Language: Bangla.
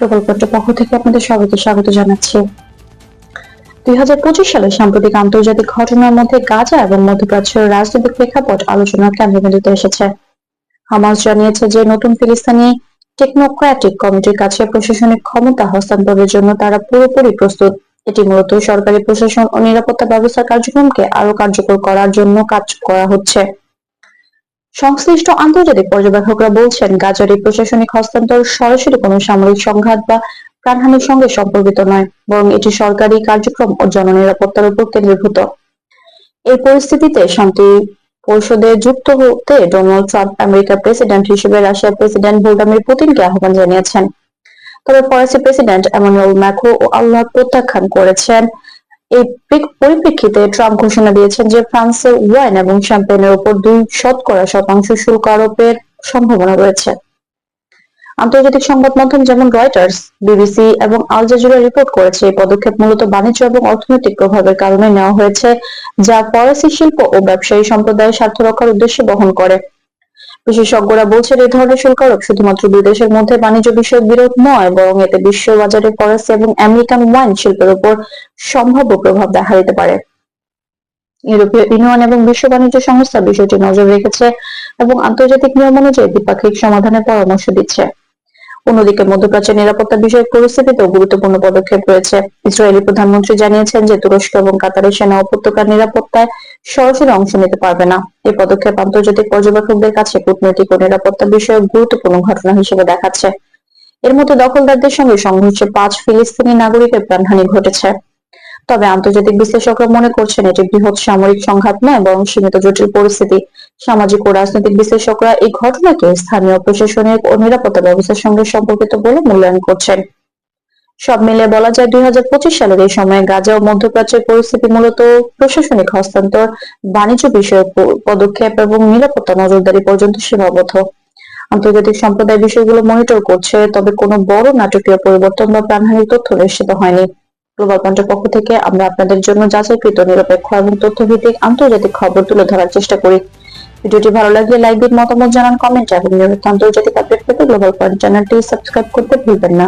প্রকল্পটির পক্ষ থেকে আপনাদের সবাইকে স্বাগত জানাচ্ছি। দুই হাজার পঁচিশ সালে সাম্প্রতিক আন্তর্জাতিক ঘটনার মধ্যে গাজা এবং মধ্যপ্রাচ্যের রাজনৈতিক প্রেক্ষাপট আলোচনার কেন্দ্রবিন্দুতে এসেছে। হামাস জানিয়েছে যে নতুন ফিলিস্তিনি টেকনোক্র্যাটিক কমিটির কাছে প্রশাসনিক ক্ষমতা হস্তান্তরের জন্য তারা পুরোপুরি প্রস্তুত। এটি মূলত সরকারি প্রশাসন ও নিরাপত্তা ব্যবস্থার কার্যক্রমকে আরও কার্যকর করার জন্য কাজ করা হচ্ছে। সংশ্লিষ্ট আন্তর্জাতিক পর্যবেক্ষকরা বলছেন, গাজার প্রশাসনিক হস্তান্তর সরাসরি কোনো সামরিক সংঘাত বা প্রাণহানির সঙ্গে সম্পর্কিত নয়, বরং এটি সরকারি কার্যক্রম ও জননিরাপত্তার উপর কেন্দ্রীভূত। এই পরিস্থিতিতে শান্তি পরিষদে যুক্ত হতে ডোনাল্ড ট্রাম্প আমেরিকার প্রেসিডেন্ট হিসেবে রাশিয়ার প্রেসিডেন্ট ভ্লাদিমির পুতিনকে আহ্বান জানিয়েছেন। তবে ফরাসি প্রেসিডেন্ট এমানুয়েল ম্যাক্রো ও আল্লাহ প্রত্যাখ্যান করেছেন। এই পরিপ্রেক্ষিতে ট্রাম্প ঘোষণা দিয়েছেন যে ফ্রান্সের ওয়াইন এবং শ্যাম্পেনের উপর দুই শতকরা শতাংশ শুল্ক আরোপের সম্ভাবনা রয়েছে। আন্তর্জাতিক সংবাদ মাধ্যম যেমন রয়টার্স বিবিসি এবং আল জাজিরা রিপোর্ট করেছে, এই পদক্ষেপ মূলত বাণিজ্য এবং অর্থনৈতিক প্রভাবের কারণে নেওয়া হয়েছে, যা ফরাসি শিল্প ও ব্যবসায়ী সম্প্রদায়ের স্বার্থ রক্ষার উদ্দেশ্য বহন করে। বিশেষজ্ঞরা বলছেন এই ধরনের শুল্ক আরোপ শুধুমাত্র দুই দেশের মধ্যে বাণিজ্য বিষয়ক বিরোধ নয়, বরং এতে বিশ্ব বাজারে ফরাসি এবং আমেরিকান ওয়াইন শিল্পের উপর সম্ভাব্য প্রভাব দেখা দিতে পারে। ইউরোপীয় ইউনিয়ন এবং বিশ্ব বাণিজ্য সংস্থা বিষয়টি নজর রেখেছে এবং আন্তর্জাতিক নিয়ম অনুযায়ী দ্বিপাক্ষিক সমাধানের পরামর্শ দিচ্ছে। অন্যদিকে মধ্যপ্রাচ্যের নিরাপত্তা বিষয়ক পরিস্থিতিতেও গুরুত্বপূর্ণ পদক্ষেপ রয়েছে। ইসরায়েলি প্রধানমন্ত্রী জানিয়েছেন যে তুরস্ক এবং কাতারের সেনা উপত্যকার নিরাপত্তায় সরাসরি অংশ নিতে পারবে না। এই পদক্ষেপ আন্তর্জাতিক পর্যবেক্ষকদের কাছে কূটনৈতিক ও নিরাপত্তা বিষয়ক গুরুত্বপূর্ণ ঘটনা হিসেবে দেখাচ্ছে। এর মধ্যে দখলদারদের সঙ্গে সংঘর্ষে পাঁচ ফিলিস্তিনি নাগরিকের প্রাণহানি ঘটেছে। তবে আন্তর্জাতিক বিশ্লেষকরা মনে করছেন এটি বৃহৎ সামরিক সংঘাত নয়, বরং সীমিত জটিল পরিস্থিতি। সামাজিক ও রাজনৈতিক বিশ্লেষকরা এই ঘটনাকে স্থানীয় প্রশাসনিক ও নিরাপত্তা ব্যবস্থার সঙ্গে সম্পর্কিত বলে মূল্যায়ন করছেন। সব মিলে বলা যায় দুই হাজার পঁচিশ সালের এই সময়ে গাজা ও মধ্যপ্রাচ্যের পরিস্থিতি মূলত প্রশাসনিক হস্তান্তর, বাণিজ্য বিষয়ক পদক্ষেপ এবং নিরাপত্তা নজরদারি পর্যন্ত সীমাবদ্ধ। আন্তর্জাতিক সম্প্রদায় বিষয়গুলো মনিটর করছে, তবে কোনো বড় নাটকীয় পরিবর্তন বা প্রাণহানির তথ্য নিশ্চিত হয়নি। গ্লোবাল পয়েন্টের পক্ষ থেকে আমরা আপনাদের জন্য যাচাইকৃত, নিরপেক্ষ এবং তথ্যভিত্তিক আন্তর্জাতিক খবর তুলে ধরার চেষ্টা করি। ভিডিওটি ভালো লাগলে লাইক দিন মতামত জানান কমেন্ট এবং নিয়মিত আন্তর্জাতিক আপডেট পেতে গ্লোবাল পয়েন্ট চ্যানেলটি সাবস্ক্রাইব করতে ভুলবেন না।